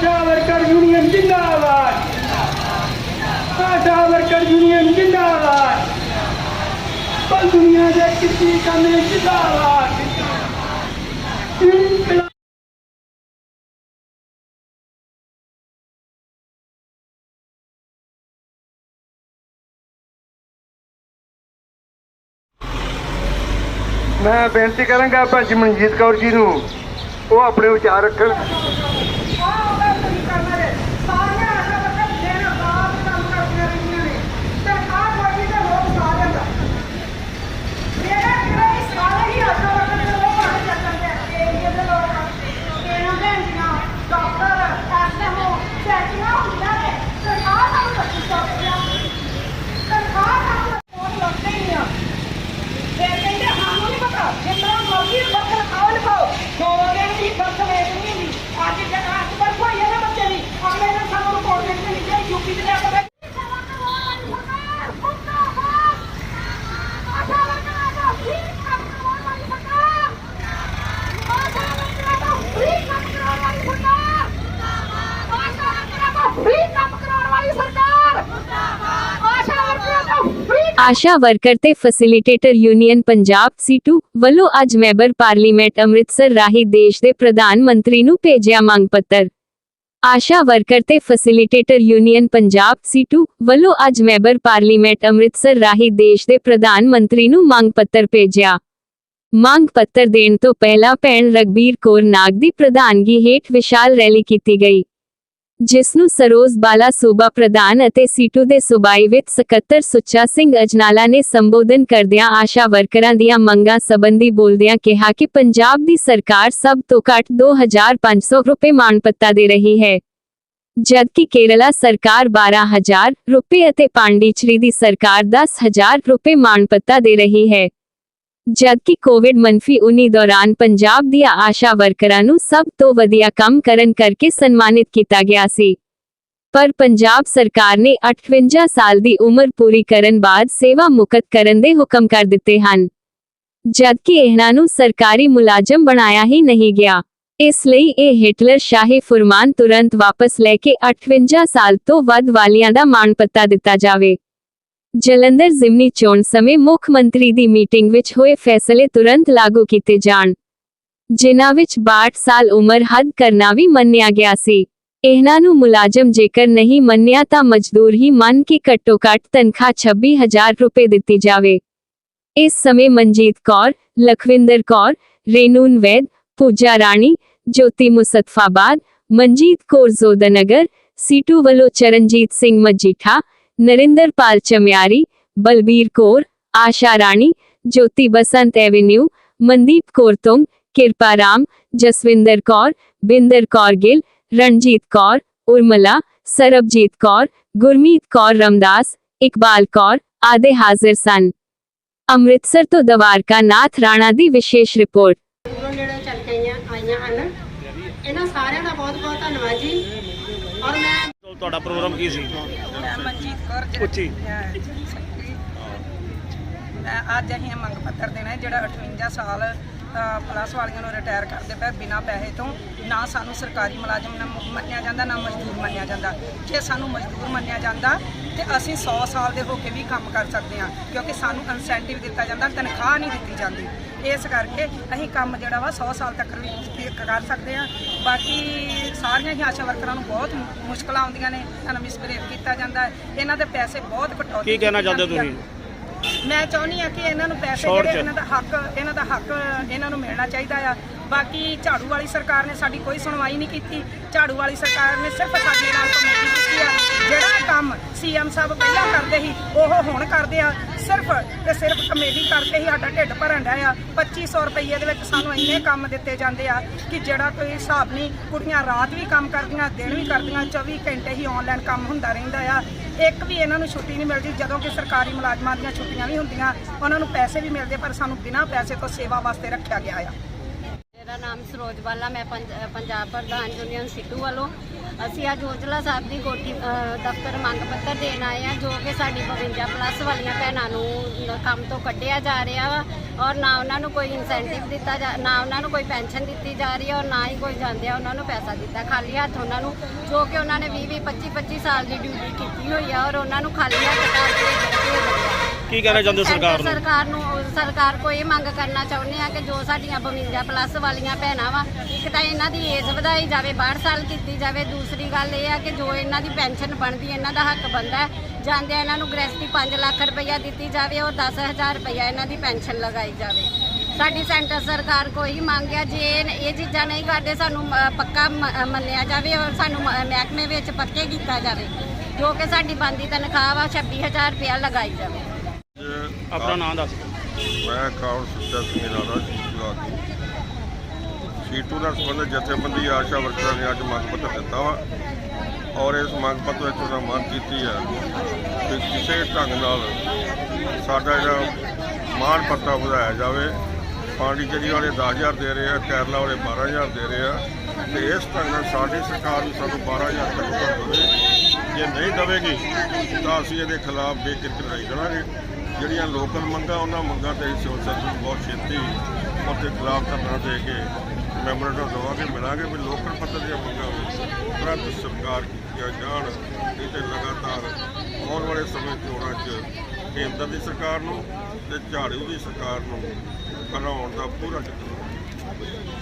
ਆਸ਼ਾ worker union ਜਿੰਦਾਬਾਦ ਆਸ਼ਾ worker union ਜਿੰਦਾਬਾਦ ਕੁੱਲ ਦੁਨੀਆ ਦੇ ਕਿਸੇ ਕੰਮੇ ਜਿੰਦਾਬਾਦ ਇਨਕਲਾਬ ਮੈਂ ਬੇਨਤੀ ਕਰਾਂਗਾ ਭਾਜੀ ਮਨਜੀਤ ਕੌਰ ਜੀ ਨੂੰ ਉਹ ਆਪਣੇ ਵਿਚਾਰ ਰੱਖਣ ਫਿਰ ਕਹਿੰਦੇ ਸਾਨੂੰ ਨਹੀਂ ਪਤਾ ਜਿੰਨਾ ਮਰਜ਼ੀ ਬੱਕਰ ਖਾਓ ਲਿਖਾਓ ਸੋਵਾਂਗੇ ਨਹੀਂ ਬੱਕਰ ਵੇਚ ਨਹੀਂ ਹੁੰਦੀ ਅੱਜ ਜਗ੍ਹਾ ਪਰ ਕੋਈ ਇਹਦੇ ਬੱਚੇ ਨਹੀਂ ਅਗਲੇ ਨੇ ਸਾਨੂੰ ਰਿਪੋਰਟ ਦੇ ਦਿੱਤੀ ਕਿ ਯੂਪੀ ਦੇ ਜਾ ਕੇ ਆਸ਼ਾ ਵਰਕਰ ਤੇ ਫੈਸਿਲਿਟੇਟਰ ਯੂਨੀਅਨ ਪੰਜਾਬ ਸੀਟੂ ਵੱਲੋਂ ਅੱਜ ਮੈਂਬਰ ਪਾਰਲੀਮੈਂਟ ਅੰਮ੍ਰਿਤਸਰ ਰਾਹੀਂ ਦੇਸ਼ ਦੇ ਪ੍ਰਧਾਨ ਮੰਤਰੀ ਨੂੰ ਭੇਜਿਆ ਮੰਗ ਪੱਤਰ। ਆਸ਼ਾ ਵਰਕਰ ਤੇ ਫੈਸਿਲਿਟੇਟਰ ਯੂਨੀਅਨ ਪੰਜਾਬ ਸੀਟੂ ਵੱਲੋਂ ਅੱਜ ਮੈਂਬਰ ਪਾਰਲੀਮੈਂਟ ਅੰਮ੍ਰਿਤਸਰ ਰਾਹੀਂ ਦੇਸ਼ ਦੇ ਪ੍ਰਧਾਨ ਮੰਤਰੀ ਨੂੰ ਮੰਗ ਪੱਤਰ ਭੇਜਿਆ। ਮੰਗ ਪੱਤਰ ਦੇਣ ਤੋਂ ਪਹਿਲਾਂ ਭੈਣ ਰਗਬੀਰ ਕੌਰ ਨਾਗ ਦੀ ਪ੍ਰਧਾਨਗੀ ਹੇਠ ਵਿਸ਼ਾਲ ਰੈਲੀ ਕੀਤੀ ਗਈ। ਜਿਸ ਨੂੰ ਸਰੋਜ਼ ਬਾਲਾ ਸੂਬਾ ਪ੍ਰਧਾਨ ਅਤੇ ਸੀਟੂ ਦੇ ਸੂਬਾਈ ਵਿੱਚ ਸਕੱਤਰ ਸੁੱਚਾ ਸਿੰਘ ਅਜਨਾਲਾ ਨੇ ਸੰਬੋਧਨ ਕਰਦਿਆਂ ਆਸ਼ਾ ਵਰਕਰਾਂ ਦੀਆਂ ਮੰਗਾਂ ਸੰਬੰਧੀ ਬੋਲਦਿਆਂ ਕਿਹਾ ਕਿ ਪੰਜਾਬ ਦੀ ਸਰਕਾਰ ਸਭ ਤੋਂ ਘੱਟ 2500 ਰੁਪਏ ਮਾਣਪੱਤਾ ਦੇ ਰਹੀ ਹੈ। ਜਦਕਿ ਕੇਰਲਾ ਸਰਕਾਰ 12000 ਰੁਪਏ ਅਤੇ ਪਾਂਡੀਚਰੀ ਦੀ ਸਰਕਾਰ 10000 ਰੁਪਏ ਮਾਣਪੱਤਾ ਦੇ ਰਹੀ ਹੈ। ਜਦਕਿ ਕੋਵਿਡ ਮੰਫੀ 19 ਦੌਰਾਨ ਪੰਜਾਬ ਦੀਆਂ ਆਸ਼ਾ ਵਰਕਰਾਂ ਨੂੰ ਸਭ ਤੋਂ ਵਧੀਆ ਕੰਮ ਕਰਨ ਕਰਕੇ ਸਨਮਾਨਿਤ ਕੀਤਾ ਗਿਆ ਸੀ। ਪਰ ਪੰਜਾਬ ਸਰਕਾਰ ਨੇ 58 ਸਾਲ ਦੀ ਉਮਰ ਪੂਰੀ ਕਰਨ ਬਾਅਦ ਸੇਵਾ ਮੁਕਤ ਕਰਨ ਦੇ ਹੁਕਮ ਕਰ ਦਿੱਤੇ ਹਨ। ਜਦਕਿ ਇਹਨਾਂ ਨੂੰ ਸਰਕਾਰੀ ਮੁਲਾਜ਼ਮ ਬਣਾਇਆ ਹੀ ਨਹੀਂ ਗਿਆ। ਇਸ ਲਈ ਇਹ ਹਿਟਲਰ ਸ਼ਾਹੀ ਫੁਰਮਾਨ ਤੁਰੰਤ ਵਾਪਸ ਲੈ ਕੇ 58 ਸਾਲ ਤੋਂ ਵੱਧ ਵਾਲਿਆਂ ਦਾ ਮਾਣ ਪੱਤਾ ਦਿੱਤਾ ਜਾਵੇ। ਜਲੰਧਰ ਜ਼ਿਮਨੀ ਚੋਣ ਸਮੇਂ ਮੁੱਖ ਮੰਤਰੀ ਦੀ ਮੀਟਿੰਗ ਵਿੱਚ ਹੋਏ ਫੈਸਲੇ ਤੁਰੰਤ ਲਾਗੂ ਕੀਤੇ ਜਾਣ। ਜਿਨ੍ਹਾਂ ਵਿੱਚ 62 ਸਾਲ ਉਮਰ ਹੱਦ ਕਰਨਾ ਵੀ ਮੰਨਿਆ ਗਿਆ ਸੀ। ਇਹਨਾਂ ਨੂੰ ਮੁਲਾਜ਼ਮ ਜੇਕਰ ਨਹੀਂ ਮੰਨਿਆ ਤਾਂ ਮਜ਼ਦੂਰ ਹੀ ਮੰਨ ਕੇ ਘੱਟੋ ਘੱਟ ਤਨਖਾਹ 26000 ਰੁਪਏ ਦਿੱਤੀ ਜਾਵੇ। ਇਸ ਸਮੇਂ ਮਨਜੀਤ ਕੌਰ, ਲਖਵਿੰਦਰ ਕੌਰ ਰੇਨੂਨ ਵੈਦ ਪੂਜਾ ਰਾਣੀ, ਜੋਤੀ ਮੁਸਤਫਾਬਾਦ, ਮਨਜੀਤ ਕੌਰ ਜ਼ੋਦਨਗਰ, ਸੀਟੂ ਵੱਲੋਂ ਚਰਨਜੀਤ ਸਿੰਘ ਮਜੀਠਾ ਨਰਿੰਦਰਪਾਲ ਚਮਿਆਰੀ ਬਲਬੀਰ ਕੌਰ ਆਸ਼ਾ ਰਾਣੀ ਜੋਤੀ ਬਸੰਤ ਐਵੇਨਿਊ ਮਨਦੀਪ ਕੌਰ ਤੁੰਗ ਕਿਰਪਾ ਰਾਮ ਜਸਵਿੰਦਰ ਕੌਰ ਬਿੰਦਰ ਕੌਰ ਗਿੱਲ ਰਣਜੀਤ ਕੌਰ ਉਰਮਲਾ ਸਰਬਜੀਤ ਕੌਰ ਗੁਰਮੀਤ ਕੌਰ ਰਮਦਾਸ ਇਕਬਾਲ ਕੌਰ ਆਦਿ ਹਾਜ਼ਰ ਸਨ ਅੰਮ੍ਰਿਤਸਰ ਤੋਂ ਦਵਾਰਕਾ ਨਾਥ ਰਾਣਾ ਦੀ ਵਿਸ਼ੇਸ਼ ਰਿਪੋਰਟ ਦੂਰੋਂ ਨੇੜੇ ਚੱਲ ਕੇ ਆਈਆਂ ਆਈਆਂ ਹਨ ਇਹਨਾਂ ਸਾਰਿਆਂ ਦਾ ਬਹੁਤ ਬਹੁਤ ਧੰਨਵਾਦ ਜੀ ਔਰ ਮੈਂ ਤੋਂ ਤੁਹਾਡਾ ਪ੍ਰੋਗਰਾਮ ਕੀ ਸੀ ਮੈਂ ਮਨਜੀਤ ਕੌਰ ਜ- ਉੱਚੀ। ਮੈਂ ਅੱਜ ਅਸੀਂ ਇਹ ਮੰਗ ਪੱਤਰ ਦੇਣਾ ਹੈ ਜਿਹੜਾ 58 ਸਾਲ ਪਲੱਸ ਵਾਲੀਆਂ ਨੂੰ ਰਿਟਾਇਰ ਕਰਦੇ ਪਏ ਬਿਨਾਂ ਪੈਸੇ ਤੋਂ ਨਾ ਸਾਨੂੰ ਸਰਕਾਰੀ ਮੁਲਾਜ਼ਮ ਮੰਨਿਆ ਜਾਂਦਾ ਨਾ ਮਜ਼ਦੂਰ ਮੰਨਿਆ ਜਾਂਦਾ। ਜੇ ਸਾਨੂੰ ਮਜ਼ਦੂਰ ਮੰਨਿਆ ਜਾਂਦਾ ਤੇ ਅਸੀਂ 100 ਸਾਲ ਦੇ ਹੋ ਕੇ ਵੀ ਕੰਮ ਕਰ ਸਕਦੇ ਹਾਂ ਕਿਉਂਕਿ ਸਾਨੂੰ ਇਨਸੈਂਟਿਵ ਦਿੱਤਾ ਜਾਂਦਾ ਤਨਖਾਹ ਨਹੀਂ ਦਿੱਤੀ ਜਾਂਦੀ। ਇਸ ਕਰਕੇ ਅਸੀਂ ਕੰਮ ਜਿਹੜਾ ਵਾ 100 ਸਾਲ ਤੱਕ ਵੀ ਕਰ ਸਕਦੇ ਹਾਂ। ਬਾਕੀ ਸਾਰੀਆਂ ਹੀ ਆਸ਼ਾ ਵਰਕਰਾਂ ਨੂੰ ਬਹੁਤ ਮੁਸ਼ਕਲਾਂ ਆਉਂਦੀਆਂ ਨੇ ਇਹਨਾਂ ਮਿਸਬਿਹੇਵ ਕੀਤਾ ਜਾਂਦਾ। ਇਹਨਾਂ ਦੇ ਪੈਸੇ ਬਹੁਤ ਕਟੌਤੀ ਕੀ ਕਹਿਣਾ ਚਾਹੁੰਦੇ। ਤੁਸੀਂ? ਮੈਂ ਚਾਹੁੰਦੀ ਆ ਕਿ ਇਹਨਾਂ ਨੂੰ ਪੈਸੇ ਜਿਹੜੇ। ਇਹਨਾਂ ਦਾ ਹੱਕ ਇਹਨਾਂ ਦਾ ਹੱਕ ਇਹਨਾਂ ਨੂੰ ਮਿਲਣਾ ਚਾਹੀਦਾ ਆ। ਬਾਕੀ ਝਾੜੂ ਵਾਲੀ ਸਰਕਾਰ ਨੇ ਸਾਡੀ ਕੋਈ ਸੁਣਵਾਈ ਨਹੀਂ ਕੀਤੀ। ਝਾੜੂ ਵਾਲੀ ਸਰਕਾਰ ਨੇ ਸਿਰਫ ਸਾਡੇ ਨਾਲ ਕਮੇਟੀ ਕੀਤੀ ਆ। ਜਿਹੜਾ ਕੰਮ ਸੀਐਮ ਸਾਹਿਬ ਪਹਿਲਾਂ ਕਰਦੇ ਸੀ ਉਹ ਹੁਣ ਕਰਦੇ ਆ। ਸਿਰਫ ਤੇ ਸਿਰਫ ਕਮੇਟੀ ਕਰਕੇ ਹੀ ਸਾਡਾ ਢਿੱਡ ਭਰਨ ਡਿਆ ਆ। 2500 ਰੁਪਏ ਦੇ ਵਿੱਚ ਸਾਨੂੰ ਇੰਨੇ ਕੰਮ ਦਿੱਤੇ ਜਾਂਦੇ ਆ ਕਿ ਜਿਹੜਾ ਕੋਈ ਹਿਸਾਬ ਨਹੀਂ ਕੁੜੀਆਂ ਰਾਤ ਵੀ ਕੰਮ ਕਰਦੀਆਂ ਦਿਨ ਵੀ ਕਰਦੀਆਂ 24 ਘੰਟੇ ਹੀ ਆਨਲਾਈਨ ਕੰਮ ਹੁੰਦਾ ਰਹਿੰਦਾ ਆ। ਇੱਕ ਵੀ ਇਹਨਾਂ ਨੂੰ ਛੁੱਟੀ ਨਹੀਂ ਮਿਲਦੀ, ਜਦੋਂ ਕਿ ਸਰਕਾਰੀ ਮੁਲਾਜ਼ਮਾਂ ਦੀਆਂ ਛੁੱਟੀਆਂ ਵੀ ਹੁੰਦੀਆਂ, ਉਹਨਾਂ ਨੂੰ ਪੈਸੇ ਵੀ ਮਿਲਦੇ, ਪਰ ਸਾਨੂੰ ਬਿਨਾਂ ਪੈਸੇ ਤੋਂ ਸੇਵਾ ਵਾਸਤੇ ਰੱਖਿਆ ਗਿਆ ਆ। ਮੇਰਾ ਨਾਮ ਸਰੋਜ ਬਾਲਾ, ਮੈਂ ਪੰਜਾਬ ਪ੍ਰਧਾਨ ਯੂਨੀਅਨ ਸਿੱਟੂ ਵੱਲੋਂ। ਅਸੀਂ ਅੱਜ ਉਜਲਾ ਸਾਹਿਬ ਦੀ ਕੋਠੀ ਦਫ਼ਤਰ ਮੰਗ ਪੱਤਰ ਦੇਣ ਆਏ ਆ ਜੋ ਕਿ ਸਾਡੀ 52 ਪਲੱਸ ਵਾਲੀਆਂ ਭੈਣਾਂ ਨੂੰ ਕੰਮ ਤੋਂ ਕੱਢਿਆ ਜਾ ਰਿਹਾ ਵਾ ਔਰ ਨਾ ਉਹਨਾਂ ਨੂੰ ਕੋਈ ਇਨਸੈਂਟਿਵ ਦਿੱਤਾ ਜਾ, ਨਾ ਉਹਨਾਂ ਨੂੰ ਕੋਈ ਪੈਨਸ਼ਨ ਦਿੱਤੀ ਜਾ ਰਹੀ ਹੈ ਔਰ ਨਾ ਹੀ ਕੋਈ ਜਾਂਦੇ ਆ, ਉਹਨਾਂ ਨੂੰ ਪੈਸਾ ਦਿੱਤਾ। ਖਾਲੀ ਹੱਥ ਉਹਨਾਂ ਨੂੰ, ਜੋ ਕਿ ਉਹਨਾਂ ਨੇ 20 20 25 25 ਸਾਲ ਦੀ ਡਿਊਟੀ ਕੀਤੀ ਹੋਈ ਆ ਔਰ ਉਹਨਾਂ ਨੂੰ ਖਾਲੀ ਹੱਥ ਕਰਕੇ ਕੀ ਕਹਿਣਾ ਚਾਹੁੰਦੇ ਹੋ ਸਰਕਾਰ ਨੂੰ ਸਰਕਾਰ ਨੂੰ ਸਰਕਾਰ ਕੋਲ ਇਹ ਮੰਗ ਕਰਨਾ ਚਾਹੁੰਦੇ ਆ ਕਿ ਜੋ ਸਾਡੀਆਂ 52 ਪਲੱਸ ਵਾਲੀਆਂ ਭੈਣਾਂ ਵਾ ਇੱਕ ਤਾਂ ਇਹਨਾਂ ਦੀ ਏਜ ਵਧਾਈ ਜਾਵੇ 62 ਸਾਲ ਕੀਤੀ ਜਾਵੇ ਦੂਸਰੀ ਗੱਲ ਇਹ ਆ ਕਿ ਜੋ ਇਹਨਾਂ ਦੀ ਪੈਨਸ਼ਨ ਬਣਦੀ ਇਹਨਾਂ ਦਾ ਹੱਕ ਬਣਦਾ ਹੈ। ਜਾਂਦੇ ਇਹਨਾਂ ਨੂੰ ਗ੍ਰੈਸਟੀ 5 ਲੱਖ ਰੁਪਈਆ ਦਿੱਤੀ ਜਾਵੇ ਔਰ 10000 ਰੁਪਈਆ ਇਹਨਾਂ ਦੀ ਪੈਨਸ਼ਨ ਲਗਾਈ ਜਾਵੇ ਸਾਡੀ ਸੈਂਟਰ ਸਰਕਾਰ ਕੋਈ ਹੀ ਮੰਗ ਆ ਜੇ ਇਹ ਇਹ ਚੀਜ਼ਾਂ ਨਹੀਂ ਕਰਦੇ ਸਾਨੂੰ ਪੱਕਾ ਮ- ਮੰਨਿਆ ਜਾਵੇ ਔਰ ਸਾਨੂੰ ਮ- ਮਹਿਕਮੇ ਵਿੱਚ ਪੱਕੇ ਕੀਤਾ ਜਾਵੇ ਜੋ ਕਿ ਸਾਡੀ ਬੰਦੀ ਤਨਖਾਹ ਵਾ 26000 ਰੁਪਇਆ ਲਗਾਈ ਜਾਵੇ ਆਪਣਾ ਨਾਮ ਦੱਸ ਮੈਂ ਕਾਉਂ ਸੁੱਚਾ ਸਿੰਘ ਰਾਣਾ ਜੀਵਾ ਸੀਟੂ ਨਾਲ ਸੰਬੰਧਿਤ ਜਥੇਬੰਦੀ ਆਸ਼ਾ ਵਰਕਰਾਂ ਨੇ ਅੱਜ ਮੰਗ ਪੱਤਰ ਦਿੱਤਾ ਵਾ ਔਰ ਇਸ ਮੰਗ ਪੱਤਰ ਵਿੱਚ ਉਹਨਾਂ ਮੰਗ ਕੀਤੀ ਹੈ ਕਿ ਕਿਸੇ ਢੰਗ ਨਾਲ ਸਾਡਾ ਜਿਹੜਾ ਮਾਣ ਪੱਤਾ ਵਧਾਇਆ ਜਾਵੇ। ਪਾਂਡੀਚੇਰੀ ਵਾਲੇ 10000 ਦੇ ਰਹੇ ਆ ਕੇਰਲਾ ਵਾਲੇ 12000 ਦੇ ਰਹੇ ਆ ਤੇ ਇਸ ਢੰਗ ਨਾਲ ਸਾਡੀ ਸਰਕਾਰ ਵੀ ਸਾਨੂੰ 12000 ਤੱਕ ਦੇਵੇ। ਜੇ ਨਹੀਂ ਦੇਵੇਗੀ, ਤਾਂ ਅਸੀਂ ਇਹਦੇ ਖਿਲਾਫ ਬੇਕਿਰ ਲੜਾਈ ਕਰਾਂਗੇ। ਜਿਹੜੀਆਂ ਲੋਕਲ ਮੰਗਾਂ, ਉਹਨਾਂ ਮੰਗਾਂ ਤੇ ਸਿਵਲ ਸਰਜਨ ਬਹੁਤ ਛੇਤੀ ਉਹਦੇ ਖਿਲਾਫ ਧਰਨਾ ਦੇ ਕੇ ਮੈਮੋਰੈਂਡਮ ਦੇਵਾਂਗੇ, ਮਿਲਾਂਗੇ ਵੀ ਲੋਕਲ ਪੱਧਰ ਦੀਆਂ ਮੰਗਾਂ ਵੀ ਤੁਰੰਤ ਸਰਕਾਰ ਕੀਤੀਆਂ ਜਾਣ। ਇਹ ਤੇ ਲਗਾਤਾਰ ਆਉਣ ਵਾਲੇ ਸਮੇਂ ਚੋਣਾਂ 'ਚ ਕੇਂਦਰ ਦੀ ਸਰਕਾਰ ਨੂੰ ਤੇ ਝਾੜੂ ਦੀ ਸਰਕਾਰ ਨੂੰ ਹਰਾਉਣ ਦਾ ਪੂਰਾ ਯਤਨ